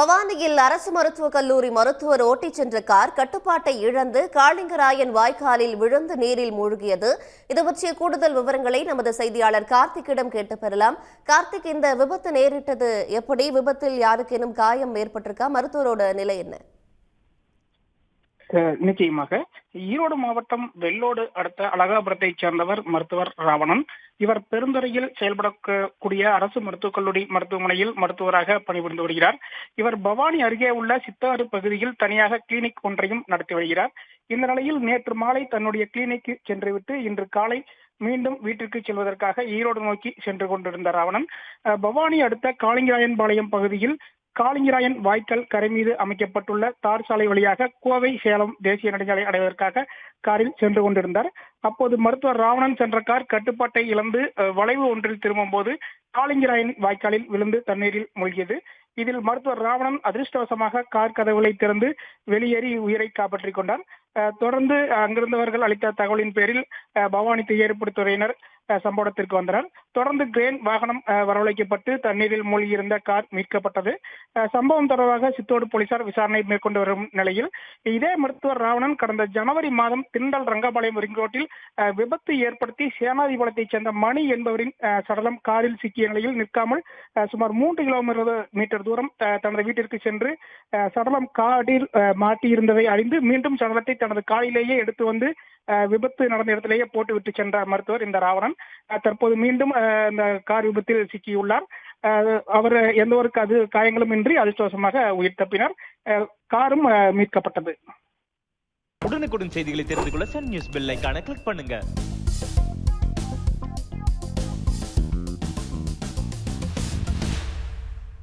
பவானியில் அரசு மருத்துவக் கல்லூரி மருத்துவர் ஓட்டிச் சென்ற கார் கட்டுப்பாட்டை இழந்து காளிங்கராயன் வாய்க்காலில் விழுந்து நீரில் மூழ்கியது. இது பற்றிய கூடுதல் விவரங்களை நமது செய்தியாளர் கார்த்திக்கிடம் கேட்டு பெறலாம். கார்த்திக் இந்த விபத்து நேரிட்டது எப்படி? விபத்தில் யாருக்கேனும் காயம் ஏற்பட்டிருக்கா? மருத்துவரோட நிலை என்ன? நிச்சயமாக ஈரோடு மாவட்டம் வெள்ளோடு அடுத்த அழகாபுரத்தைச் சேர்ந்தவர் மருத்துவர் ராவணன். இவர் பெருந்துறையில் செயல்படக்கூடிய அரசு மருத்துவக் கல்லூரி மருத்துவமனையில் மருத்துவராக பணிபுரிந்து வருகிறார். இவர் பவானி அருகே உள்ள சித்தாறு பகுதியில் தனியாக கிளினிக் ஒன்றையும் நடத்தி வருகிறார். இந்த நிலையில் நேற்று மாலை தன்னுடைய கிளினிக்கு சென்றுவிட்டு இன்று காலை மீண்டும் வீட்டிற்கு செல்வதற்காக ஈரோடு நோக்கி சென்று கொண்டிருந்த ராவணன் அஹ் பவானி அடுத்த காளிங்கராயன்பாளையம் பகுதியில் காளிங்கராயன் வாய்க்கால் கரை மீது அமைக்கப்பட்டுள்ள தார் சாலை வழியாக கோவை சேலம் தேசிய நெடுஞ்சாலை அடைவதற்காக காரில் சென்று கொண்டிருந்தார். அப்போது மருத்துவர் ராவணன் சென்ற கார் கட்டுப்பாட்டை இழந்து வளைவு ஒன்றில் திரும்பும் போது காளிங்கராயன் வாய்க்காலில் விழுந்து தண்ணீரில் மூழ்கியது. இதில் மருத்துவர் ராவணன் அதிர்ஷ்டவசமாக கார் கதவுகளை திறந்து வெளியேறி உயிரை காப்பாற்றிக் கொண்டார். தொடர்ந்து அங்கிருந்தவர்கள் அளித்த தகவலின் பேரில் பவானி துறையினர் சம்பவத்திற்கு வந்தனர். தொடர்ந்து கிரேன் வாகனம் வரவழைக்கப்பட்டு தண்ணீரில் மூழ்கியிருந்த கார் மீட்கப்பட்டது. சம்பவம் தொடர்பாக சித்தோடு போலீசார் விசாரணை மேற்கொண்டு வரும் நிலையில் இதே மருத்துவர் ராவணன் கடந்த ஜனவரி மாதம் திண்டல் ரங்கபாளையம் ரிங் ரோட்டில் விபத்து ஏற்படுத்தி சேனாதிபுரத்தைச் சேர்ந்த மணி என்பவரின் சடலம் காரில் சிக்கிய நிலையில் நிற்காமல் சுமார் மூன்று கிலோமீட்டர் மீட்டர் தூரம் தனது வீட்டிற்கு சென்று சடலம் காடில் மாட்டியிருந்ததை அறிந்து மீண்டும் சடலத்தை தனது காலிலேயே எடுத்து வந்து விபத்து நடந்த இடத்திலேயே போட்டு விட்டு சென்றார் மருத்துவர் இந்த ராவணன். தற்போது மீண்டும் இந்த கார் விபத்தில் சிக்கியுள்ளார். அவர் எந்த ஒரு அது காயங்களும் இன்றி அதிர்ஷ்டவசமாக உயிர் தப்பினார். காரும் மீட்கப்பட்டது. உடனுக்குடன் செய்திகளை தெரிந்து கொள்ள சன் நியூஸ் பெல் ஐக்கான கிளிக் பண்ணுங்க.